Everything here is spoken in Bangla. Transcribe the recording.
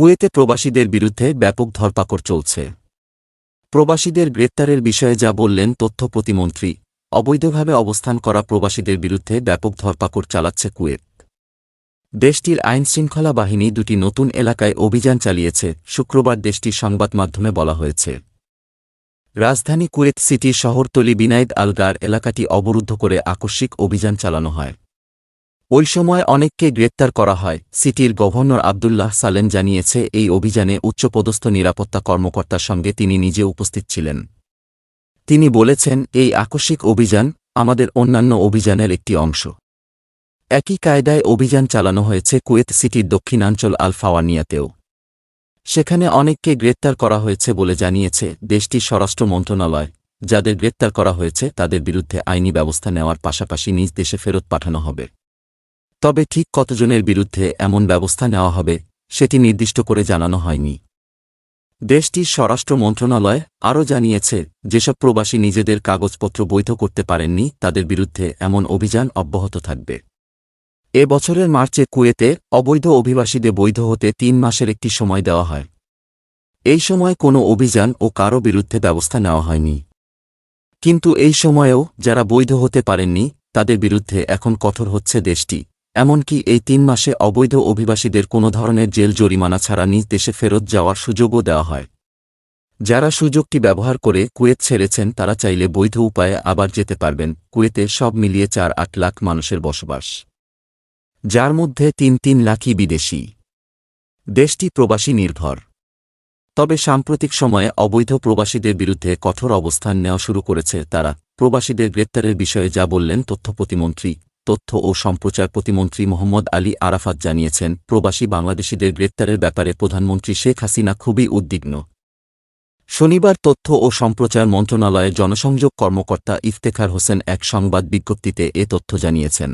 কুয়েতে প্রবাসীদের বিরুদ্ধে ব্যাপক ধরপাকড় চলছে। প্রবাসীদের গ্রেপ্তারের বিষয়ে যা বললেন তথ্য প্রতিমন্ত্রী, অবৈধভাবে অবস্থান করা প্রবাসীদের বিরুদ্ধে ব্যাপক ধরপাকড় চালাচ্ছে কুয়েত। দেশটির আইনশৃঙ্খলা বাহিনী দুটি নতুন এলাকায় অভিযান চালিয়েছে, শুক্রবার দেশটির সংবাদ মাধ্যমে বলা হয়েছে। রাজধানী কুয়েত সিটি শহরতলি বিনাইদ আলগার এলাকাটি অবরুদ্ধ করে আকস্মিক অভিযান চালানো হয়। ওই সময় অনেককে গ্রেপ্তার করা হয়। সিটির গভর্নর আবদুল্লাহ সালেম জানিয়েছে, এই অভিযানে উচ্চপদস্থ নিরাপত্তা কর্মকর্তার সঙ্গে তিনি নিজে উপস্থিত ছিলেন। তিনি বলেছেন, এই আকস্মিক অভিযান আমাদের অন্যান্য অভিযানের একটি অংশ। একই কায়দায় অভিযান চালানো হয়েছে কুয়েত সিটির দক্ষিণাঞ্চল আলফাওয়ানিয়াতেও। সেখানে অনেককে গ্রেপ্তার করা হয়েছে বলে জানিয়েছে দেশটির স্বরাষ্ট্র মন্ত্রণালয়। যাদের গ্রেপ্তার করা হয়েছে, তাদের বিরুদ্ধে আইনি ব্যবস্থা নেওয়ার পাশাপাশি নিজ দেশে ফেরত পাঠানো হবে। তবে ঠিক কতজনের বিরুদ্ধে এমন ব্যবস্থা নেওয়া হবে, সেটি নির্দিষ্ট করে জানানো হয়নি। দেশটির স্বরাষ্ট্র মন্ত্রণালয় আরও জানিয়েছে, যেসব প্রবাসী নিজেদের কাগজপত্র বৈধ করতে পারেননি, তাদের বিরুদ্ধে এমন অভিযান অব্যাহত থাকবে। এ বছরের মার্চে কুয়েতে অবৈধ অভিবাসীদের বৈধ হতে তিন মাসের একটি সময় দেওয়া হয়। এই সময় কোনো অভিযান ও কারও বিরুদ্ধে ব্যবস্থা নেওয়া হয়নি। কিন্তু এই সময়েও যারা বৈধ হতে পারেননি, তাদের বিরুদ্ধে এখন কঠোর হচ্ছে দেশটি। এমনকি এই তিন মাসে অবৈধ অভিবাসীদের কোনো ধরনের জেল জরিমানা ছাড়া নিজ দেশে ফেরত যাওয়ার সুযোগও দেওয়া হয়। যারা সুযোগটি ব্যবহার করে কুয়েত ছেড়েছেন, তারা চাইলে বৈধ উপায়ে আবার যেতে পারবেন। কুয়েতে সব মিলিয়ে চার আট লাখ মানুষের বসবাস। যার মধ্যে তিন তিন লাখই বিদেশি। দেশটি প্রবাসী নির্ভর। তবে সাম্প্রতিক সময়ে অবৈধ প্রবাসীদের বিরুদ্ধে কঠোর অবস্থান নেওয়া শুরু করেছে তারা। প্রবাসীদের গ্রেপ্তারের বিষয়ে যা বললেন তথ্য প্রতিমন্ত্রী তথ্য ও সম্প্রচার প্রতিমন্ত্রী মোহাম্মদ আলী আরাফাত জানিয়েছেন, প্রবাসী বাংলাদেশিদের গ্রেপ্তারের ব্যাপারে প্রধানমন্ত্রী শেখ হাসিনা খুবই উদ্বিগ্ন। শনিবার তথ্য ও সম্প্রচার মন্ত্রণালয়ের জনসংযোগ কর্মকর্তা ইফতেখার হোসেন এক সংবাদ বিজ্ঞপ্তিতে এ তথ্য জানিয়েছেন।